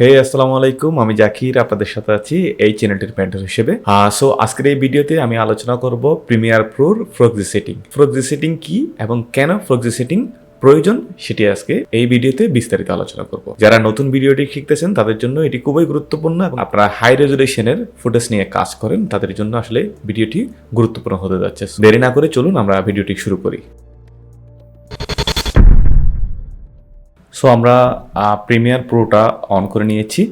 হে আসসালামু আলাইকুম, আমি জাকির, আপনাদের সাথে আছি এই চ্যানেলটির মেন্টর হিসেবে। সো আজকের এই ভিডিওতে আমি আলোচনা করব প্রিমিয়ার প্রোর ফ্রক্সি সেটিং ফ্রক্সি সেটিং কি এবং কেন ফ্রক্সি সেটিং প্রয়োজন সেটি আজকে এই ভিডিওতে বিস্তারিত আলোচনা করব। যারা নতুন ভিডিওটি শিখতেছেন, তাদের জন্য এটি খুবই গুরুত্বপূর্ণ এবং আপনারা হাই রেজুলেশনের ফুটেজ নিয়ে কাজ করেন, তাদের জন্য আসলে ভিডিওটি গুরুত্বপূর্ণ হতে যাচ্ছে। দেরি না করে চলুন আমরা ভিডিওটি শুরু করি। সো আমরা প্রিমিয়ার প্রোটা অন করে নিয়েছি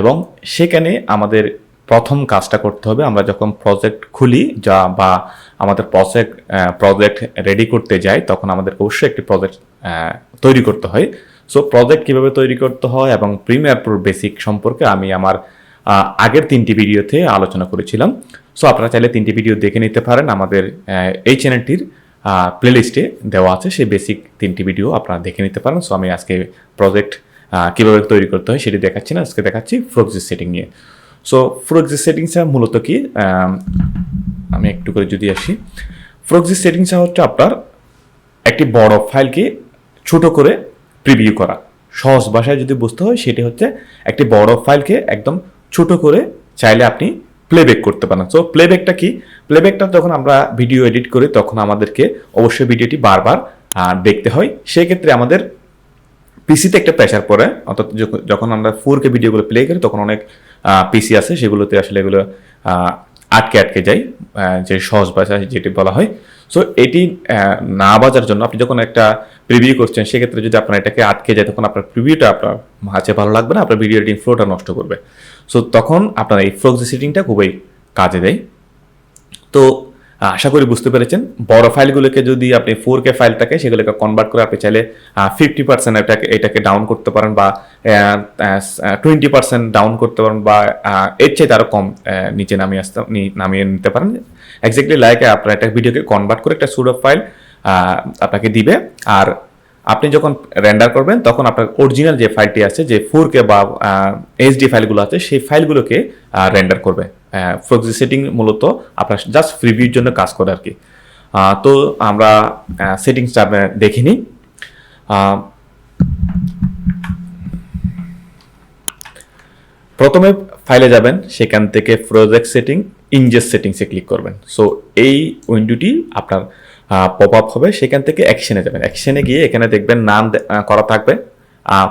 এবং সেখানে আমাদের প্রথম কাজটা করতে হবে। আমরা যখন প্রজেক্ট খুলি যা বা আমাদের প্রজেক্ট প্রজেক্ট রেডি করতে যাই, তখন আমাদের অবশ্যই একটি প্রজেক্ট তৈরি করতে হয়। সো প্রজেক্ট কীভাবে তৈরি করতে হয় এবং প্রিমিয়ার প্রোর বেসিক সম্পর্কে আমি আমার আগের তিনটি ভিডিওতে আলোচনা করেছিলাম। সো আপনারা চাইলে তিনটি ভিডিও দেখে নিতে পারেন আমাদের এই চ্যানেলটির প্লেলিস্টে দেওয়া আছে, সেই বেসিক তিনটি ভিডিও আপনারা দেখে নিতে পারেন। সো আমি আজকে প্রজেক্ট কীভাবে তৈরি করতে হয় সেটি দেখাচ্ছি না, আজকে দেখাচ্ছি ফ্রোক্সিস সেটিং নিয়ে। সো ফ্রোক্সিস সেটিংসটা মূলত কি? আমি একটু করে যদি আসি। ফ্রোক্সিস সেটিংসটা হচ্ছে আপনার একটি বড় ফাইলকে ছোট করে প্রিভিউ করা। সহজ ভাষায় যদি বুঝতে হয়, সেটি হচ্ছে একটি বড় ফাইলকে একদম ছোট করে চাইলে আপনি প্লেব্যাক করতে পারেন। সো প্লেব্যাকটা কি? প্লেব্যাকটা যখন আমরা ভিডিও এডিট করি, তখন আমাদেরকে অবশ্যই ভিডিওটি বারবার দেখতে হয়। সেক্ষেত্রে আমাদের পিসিতে একটা প্রেশার পড়ে। অর্থাৎ যখন- আমরা ফোর কে ভিডিওগুলো প্লে করি, তখন অনেক পিসি আছে, সেগুলোতে আসলে এগুলো আটকে আটকে যায় যে সহজ ভাষায় যেটি বলা হয়। সো এটি না বাজার জন্য আপনি যখন একটা প্রিভিউ করছেন, সেক্ষেত্রে যদি আপনার এটাকে আটকে যায়, তখন আপনার প্রিভিউটা আপনার মাঝে ভালো লাগবে না, আপনার ভিডিও এডিটিং ফ্লোটা নষ্ট করবে। সো তখন আপনার এই ফ্রক্সি সেটিংটা খুবই কাজে দেয়। তো আশা করি বুঝতে পেরেছেন। বড় ফাইলগুলোকে যদি আপনি ফোর কে ফাইলটাকে সেগুলোকে কনভার্ট করে আপনি চাইলে ফিফটি পার্সেন্ট এটাকে এটাকে ডাউন করতে পারেন বা টোয়েন্টি পার্সেন্ট ডাউন করতে পারেন বা এর চাইতে আরও কম নিচে নামিয়ে আসতে নামিয়ে নিতে পারেন। এক্স্যাক্টলি লাইক আপনার একটা ভিডিওকে কনভার্ট করে একটা সুডো ফাইল আপনাকে দিবে। আর আপনি যখন রেন্ডার করবেন, তখন আপনার অরিজিনাল যে ফাইলটি আছে, যে ফোর কে বা এইচডি ফাইলগুলো আছে, সেই ফাইলগুলোকে রেন্ডার করবে। ফ্রক্সি সেটিং মূলত আপনার জাস্ট প্রিভিউর জন্য কাজ করে আর কি। তো আমরা সেটিংসটা দেখে নিই। প্রথমে ফাইলে যাবেন, সেখান থেকে প্রজেক্ট সেটিং ইনজেস সেটিংসে ক্লিক করবেন। সো এই উইন্ডোটি আপনার পপ আপ হবে, সেখান থেকে অ্যাকশনে যাবেন। অ্যাকশনে গিয়ে এখানে দেখবেন নাম করা থাকবে।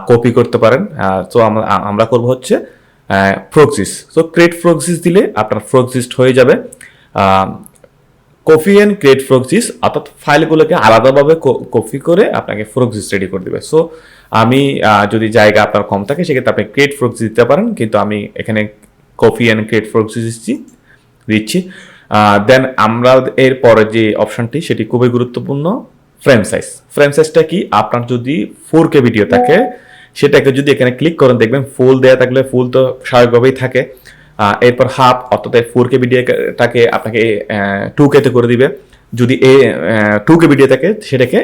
কপি করতে পারেন। তো আমরা করব হচ্ছে ফ্রক্সিস সো ক্রিয়েট ফ্রক্সিস দিলে আপনার ফ্রক্সিস্ট হয়ে যাবে। কফি অ্যান্ড ক্রিয়েট ফ্রক্সিস অর্থাৎ ফাইলগুলোকে আলাদাভাবে কপি করে আপনাকে ফ্রক্সিস রেডি করে দেবে। সো আমি যদি জায়গা আপনার কম থাকে, সেক্ষেত্রে আপনি ক্রিয়েট ফ্রক্সিস দিতে পারেন। কিন্তু আমি এখানে কফি অ্যান্ড ক্রিয়েট ফ্রক্সিস দিচ্ছি দিচ্ছি। দেন আমরা এর পরে যে অপশনটি সেটি খুবই গুরুত্বপূর্ণ ফ্রেম সাইজ ফ্রেম সাইজটা কি? আপনার যদি ফোর কে ভিডিও থাকে সেটাকে যদি এখানে ক্লিক করেন, দেখবেন ফুল দেওয়া থাকলে ফুল তো স্বাভাবিকভাবেই থাকে। এরপর হাফ, অর্থাৎ ফোর কে ভিডিওটাকে আপনাকে টু কেতে করে দিবে। যদি এ টু কে ভিডিও থাকে সেটাকে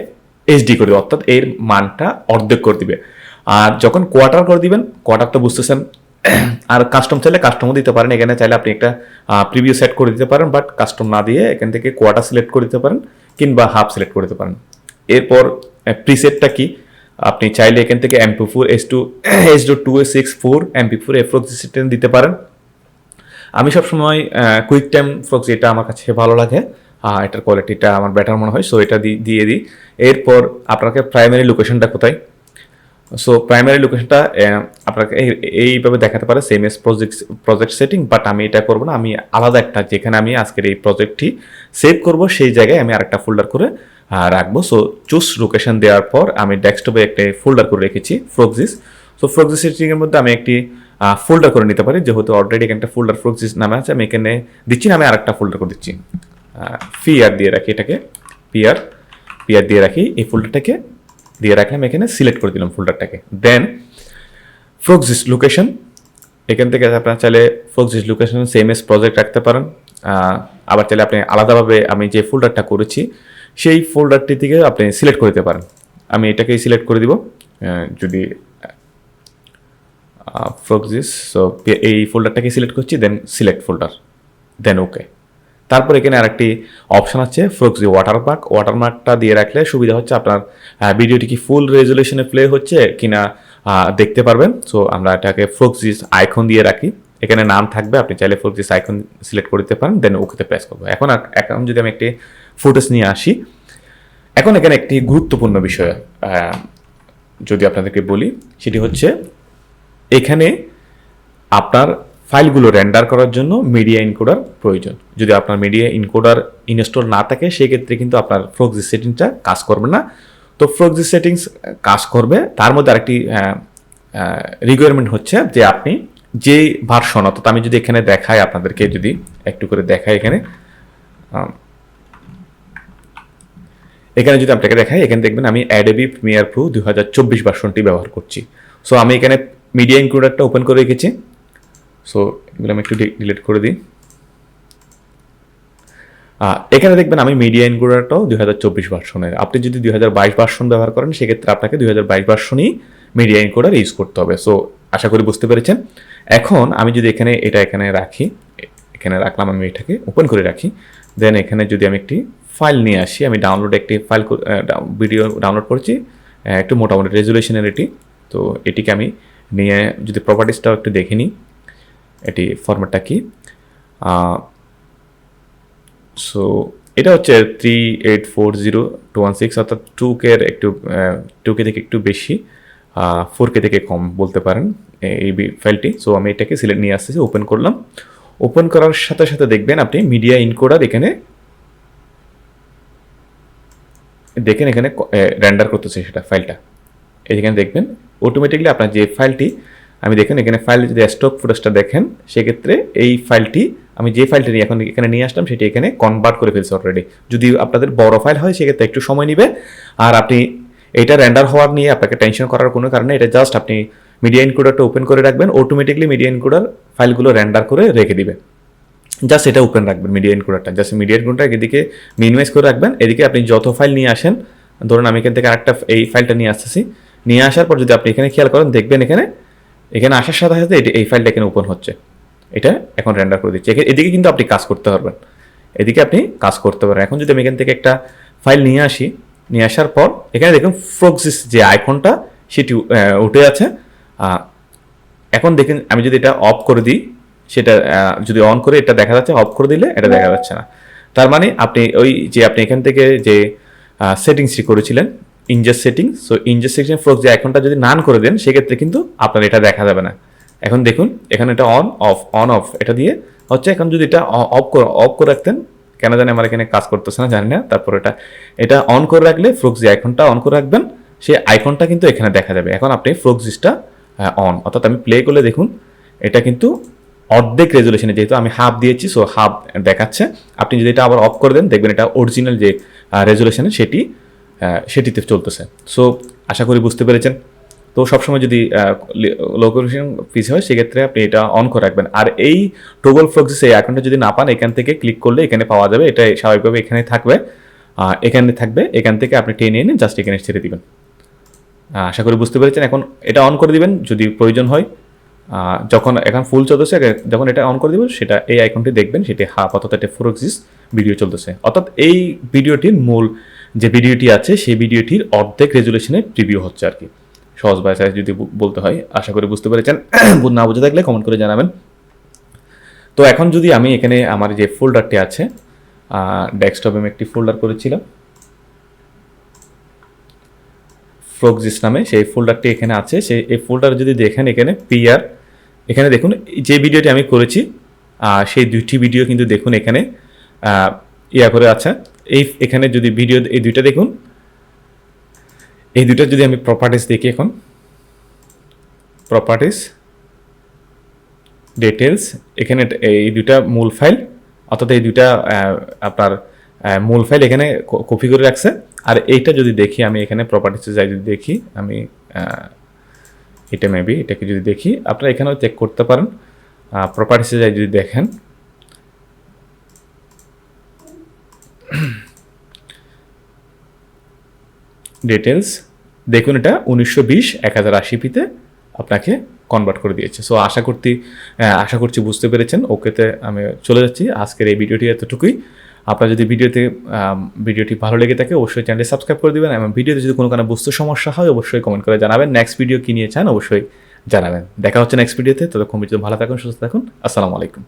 এইচডি করে দেবে, অর্থাৎ এর মানটা অর্ধেক করে দিবে। আর যখন কোয়ার্টার করে দিবেন কোয়ার্টার তো বুঝতেছেন, আর কাস্টম চাইলে কাস্টমও দিতে পারেন। এখানে চাইলে আপনি একটা প্রিভিউ সেট করে দিতে পারেন বাট কাস্টম না দিয়ে এখান থেকে কোয়ার্টার সিলেক্ট করে দিতে পারেন, কিংবা হাফ সিলেক্ট করে দিতে পারেন। এরপর প্রিসেটটা কি? আপনি চাইলে এখান থেকে M P four S two S do two S six four M P four এফ্রক্সি দিতে পারেন। আমি সবসময় কুইক টাইম ফ্রক্স এটা আমার কাছে ভালো লাগে। এটার কোয়ালিটিটা আমার বেটার মনে হয় সো এটা দিয়ে দিই। এরপর আপনাকে প্রাইমারি লোকেশনটা কোথায়? সো প্রাইমারি লোকেশনটা আপনাকে এই- এইভাবে দেখাতে পারে same as project project setting but আমি এটা করব না, আমি আলাদা একটা, যেখানে আমি আজকের এই প্রজেক্টটি সেভ করব, সেই জায়গায় আমি আরেকটা ফোল্ডার করে রাখব। সো চুজ লোকেশন দেওয়ার পর আমি ডেস্কটপে একটা ফোল্ডার করে রেখেছি ফ্রক্সিস সো ফ্রক্সিস সেটিং এর মধ্যে আমি একটি ফোল্ডার করে নিতে পারি, যেহেতু অলরেডি একটা ফোল্ডার ফ্রক্সিস নামে আছে, আমি এখানে দিচ্ছি না, আমি আরেকটা ফোল্ডার করে দিচ্ছি। পিআর দিয়ে রাখি এটাকে পিআর পিআর দিয়ে রাখি এই ফোল্ডারটাকে দিয়ে রাখলাম এখানে সিলেক্ট করে দিলাম ফোল্ডারটাকে দেন ফ্রক্সিস লোকেশন এখান থেকে আপনারা চাইলে proxies location same as project রাখতে পারেন। আবার চাইলে আপনি আলাদাভাবে আমি যে ফোল্ডারটা করেছি, সেই ফোল্ডারটি থেকে আপনি সিলেক্ট করে দিতে পারেন। আমি এটাকেই সিলেক্ট করে দিব। যদি ফ্রক্সিস সো এই ফোল্ডারটাকে সিলেক্ট করছি দেন সিলেক্ট ফোল্ডার দেন ওকে তারপর এখানে আরেকটি অপশন আছে ফ্রক্সি ওয়াটারমার্ক ওয়াটারমার্কটা দিয়ে রাখলে সুবিধা হচ্ছে আপনার ভিডিওটি কি ফুল রেজুলেশনে প্লে হচ্ছে কিনা দেখতে পারবেন। সো আমরা এটাকে ফ্রোকজিস আইকন দিয়ে রাখি। এখানে নাম থাকবে, আপনি চাইলে ফ্রোকজিস আইকন সিলেক্ট করে দিতে পারেন দেন ওকেতে প্রেস করব। এখন এখন যদি আমি একটি ফুটেজ নিয়ে আসি, এখন এখানে একটি গুরুত্বপূর্ণ বিষয় যদি আপনাদেরকে বলি, সেটি হচ্ছে এখানে আপনার ফাইলগুলো রেন্ডার করার জন্য মিডিয়া ইনকোডার প্রয়োজন। যদি আপনার মিডিয়া ইনকোডার ইনস্টল না থাকে, সেক্ষেত্রে কিন্তু আপনার ফ্রক্সি সেটিংসটা কাজ করবে না। তো ফ্রক্সি সেটিংস কাজ করবে। তার মধ্যে আরেকটি রিকোয়ারমেন্ট হচ্ছে যে আপনি যে ভার্সন অর্থাৎ আমি যদি এখানে দেখাই আপনাদেরকে, যদি একটু করে দেখাই এখানে এখানে যদি আপনাকে দেখাই, এখানে দেখবেন আমি অ্যাডোবি প্রিমিয়ার প্রো দু হাজার চব্বিশ ভার্সনটি ব্যবহার করছি। সো আমি এখানে মিডিয়া ইনক্লুডারটা ওপেন করে রেখেছি। সো এগুলো আমি একটু ডিলিট করে দিই। এখানে দেখবেন আমি মিডিয়া ইনক্লুডারটাও দুই হাজার চব্বিশ ভার্সনের আপনি যদি দুই হাজার বাইশ ভার্সন ব্যবহার করেন, সেক্ষেত্রে আপনাকে দুই হাজার বাইশ ভার্সনই মিডিয়া ইনক্লুডার ইউজ করতে হবে। সো আশা করি বুঝতে পেরেছেন। এখন আমি যদি এখানে, এটা এখানে রাখি, এখানে রাখলাম আমি এটাকে ওপেন করে রাখি। দেন এখানে যদি আমি একটি ফাইল নিয়ে আসি, আমি ডাউনলোড একটি ফাইল ভিডিও ডাউনলোড করেছি একটু মোটামুটি রেজুলেশনের এটি। তো, এটিকে আমি নিয়ে যদি প্রপার্টিসটাও একটু দেখে নিই। এটি ফরম্যাটটা কি? সো এটা হচ্ছে three eight four zero two one six অর্থাৎ টু কের একটু টু কে থেকে একটু বেশি ফোর কে থেকে কম বলতে পারেন এই ফাইলটি সো আমি এটাকে সিলেক্ট নিয়ে আসতেছি ওপেন করলাম। ওপেন করার সাথে সাথে দেখবেন আপনি মিডিয়া ইনকোডার এখানে, দেখেন এখানে রেন্ডার করতেছে সেটা ফাইলটা এখানে দেখবেন অটোমেটিকলি আপনার যে ফাইলটি আমি দেখেন, এখানে ফাইল যদি স্টক ফুটেজটা দেখেন, সেক্ষেত্রে এই ফাইলটি আমি যে ফাইলটি নিয়ে এখন এখানে নিয়ে আসলাম, সেটি এখানে কনভার্ট করে ফেলছে অলরেডি যদি আপনাদের বড় ফাইল হয়, সেক্ষেত্রে একটু সময় নেবে। আর আপনি এটা রেন্ডার হওয়ার নিয়ে আপনাকে টেনশন করার কোনো কারণে এটা জাস্ট আপনি মিডিয়া ইনকোডারটা ওপেন করে রাখবেন অটোমেটিকলি মিডিয়া ইনকোডার ফাইলগুলো রেন্ডার করে রেখে দিবে। জাস্ট এটা ওপেন রাখবেন মিডিয়া ইনকোডারটা জাস্ট মিডিয়া ইনকোডারটা এদিকে মিনিমাইজ করে রাখবেন। এদিকে আপনি যত ফাইল নিয়ে আসেন, ধরুন আমি এখান থেকে আরেকটা এই ফাইলটা নিয়ে আসতেছি, নিয়ে আসার পর যদি আপনি এখানে খেয়াল করেন, দেখবেন এখানে এখানে আসার সাথে সাথে এই ফাইলটা এখানে ওপেন হচ্ছে। এটা এখন রেন্ডার করে দিচ্ছে। এদিকে কিন্তু আপনি কাজ করতে পারবেন। এদিকে আপনি কাজ করতে পারেন এখন যদি আমি এখান থেকে একটা ফাইল নিয়ে আসি, নিয়ে আসার পর, এখানে দেখুন ফ্রক্সিস যে আইকনটা সেটি উঠে আছে। এখন দেখেন, আমি যদি এটা অফ করে দিই, সেটা যদি অন করে এটা দেখা যাচ্ছে অফ করে দিলে এটা দেখা যাচ্ছে না। তার মানে আপনি ওই যে আপনি এখান থেকে যে সেটিংসটি করেছিলেন ingest setting so ingest setting frock যে আইকনটা যদি নান করে দেন, সেক্ষেত্রে কিন্তু আপনার এটা দেখা যাবে না। এখন দেখুন, এখানে এটা অন অফ অন অফ এটা দিয়ে হচ্ছে এখন যদি এটা অফ করে অফ করে রাখতেন, কেন জানি আমার এখানে কাজ করতেছে না, জানি না, তারপর এটা এটা অন করে রাখলে ফ্রক্স আইকনটা অন করে রাখবেন সেই আইকনটা কিন্তু এখানে দেখা যাবে। এখন আপনি ফ্রক্সিসটা অন অর্থাৎ আমি প্লে করলে দেখুন, এটা কিন্তু অর্ধেক রেজুলেশনে যেহেতু আমি হাফ দিয়েছি সো হাফ দেখাচ্ছে। আপনি যদি এটা আবার অফ করে দেন, দেখবেন এটা অরিজিনাল যে রেজুলেশনে সেটি সেটিতে চলতেছে। সো আশা করি বুঝতে পেরেছেন। তো সবসময় যদি লোকেশন পিস হয়, সেক্ষেত্রে আপনি এটা অন করে রাখবেন। আর এই টোগল ফ্লক্সিস এই অ্যাকাউন্টটা যদি না পান, এখান থেকে ক্লিক করলে এখানে পাওয়া যাবে। এটা স্বাভাবিকভাবে এখানে থাকবে। এখানে থাকবে। এখান থেকে আপনি টেনে এনে জাস্ট এখানে ছেড়ে দিবেন। আশা করি বুঝতে পেরেছেন। এখন এটা অন করে দিবেন, যদি প্রয়োজন হয়। যখন এখন ফুল চলতেছে যখন এটা অন করে দিবেন সেটা এই আইকনটি দেখবেন। সেটি অর্থাৎ এটা ফোরক্সিস ভিডিও চলতেছে। অর্থাৎ এই ভিডিওটির মূল যে ভিডিওটি আছে, সেই ভিডিওটির অর্ধেক রেজুলেশনের প্রিভিউ হচ্ছে আর কি। সহজ ভাষায় যদি বলতে হয়, আশা করি বুঝতে পেরেছেন। না বুঝে থাকলে কমেন্ট করে জানাবেন। তো এখন যদি আমি এখানে আমার যে ফোল্ডারটি আছে ডেস্কটপে আমি একটি ফোল্ডার করেছিলাম। ফ্রোকজিস নামে সেই ফোল্ডারটি এখানে আছে। সেই, এই ফোল্ডার যদি দেখেন এখানে পিআর এখানে দেখুন, যে ভিডিওটি আমি করেছি সেই দুইটি ভিডিও কিন্তু দেখুন এখানে ইয়া করে আছে। এই এখানে যদি ভিডিও এই দুইটা দেখুন। এই দুইটা যদি আমি প্রপার্টিস দেখি এখন। প্রপার্টিস ডিটেলস এখানে এই দুইটা মূল ফাইল অর্থাৎ এই দুইটা আপনার মূল ফাইল এখানে কপি করে রাখছে। আর এইটা যদি দেখি, আমি এখানে প্রপার্টিসে যাই যদি দেখি, আমি এটা মেবি এটাকে যদি দেখি, আপনারা এখানেও চেক করতে পারেন। প্রপার্টিসে যাই যদি দেখেন। ডিটেলস দেখুন এটা উনিশশো বিশ, এক হাজার আশি পিতে আপনাকে কনভার্ট করে দিয়েছে। সো আশা করতে আশা করছি বুঝতে পেরেছেন। ওকেতে আমি চলে যাচ্ছি। আজকের এই ভিডিওটি এতটুকুই। আপনার যদি ভিডিওতে ভিডিওটি ভালো লেগে থাকে, অবশ্যই চ্যানেলটি সাবস্ক্রাইব করে দিবেন। এবং ভিডিওতে যদি কোনো কারণে বুঝতে সমস্যা হয়, অবশ্যই কমেন্ট করে জানাবেন। নেক্সট ভিডিও কী নিয়ে চান, অবশ্যই জানাবেন। দেখা হচ্ছে নেক্সট ভিডিওতে ততক্ষণ পর্যন্ত ভালো থাকুন, সুস্থ থাকুন। আসসালামু আলাইকুম।